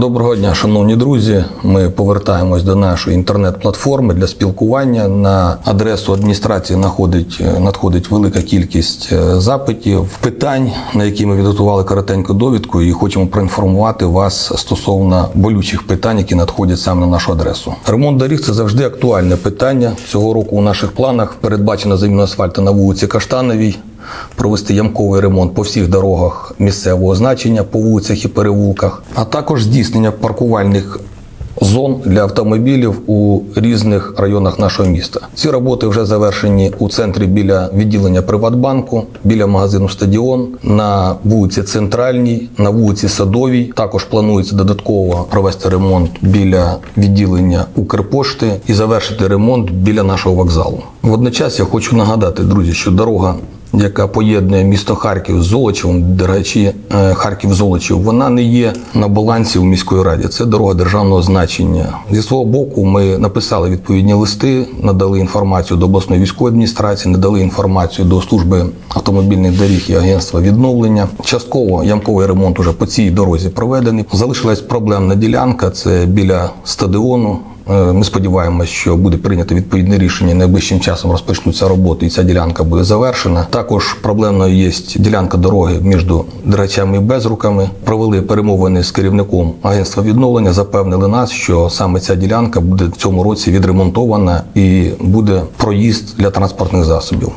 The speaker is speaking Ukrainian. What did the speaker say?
Доброго дня, шановні друзі. Ми повертаємось до нашої інтернет-платформи для спілкування. На адресу адміністрації надходить, надходить велика кількість е, запитів, питань, на які ми підготували коротеньку довідку, і хочемо проінформувати вас стосовно болючих питань, які надходять саме на нашу адресу. Ремонт доріг це завжди актуальне питання. Цього року у наших планах передбачена заміна асфальту на вулиці Каштановій провести ямковий ремонт по всіх дорогах місцевого значення по вулицях і перевулках, а також здійснення паркувальних зон для автомобілів у різних районах нашого міста. Ці роботи вже завершені у центрі біля відділення Приватбанку, біля магазину Стадіон, на вулиці Центральній, на вулиці Садовій. Також планується додатково провести ремонт біля відділення Укрпошти і завершити ремонт біля нашого вокзалу. Водночас я хочу нагадати, друзі, що дорога яка поєднує місто Харків з Золочевом, до речі, е, Харків Золочів, вона не є на балансі у міської раді. Це дорога державного значення. Зі свого боку, ми написали відповідні листи, надали інформацію до обласної військової адміністрації, надали інформацію до служби автомобільних доріг і агентства відновлення. Частково ямковий ремонт уже по цій дорозі проведений. Залишилась проблемна ділянка. Це біля стадіону. Е, Ми сподіваємося, що буде прийнято відповідне рішення. Найближчим часом розпочнуться роботи, і ця ділянка буде завершена. Також проблемною є ділянка дороги між драчами і безруками. Провели перемовини з керівником агентства відновлення. Запевнили нас, що саме ця ділянка буде в цьому році відремонтована і буде проїзд для транспортних засобів.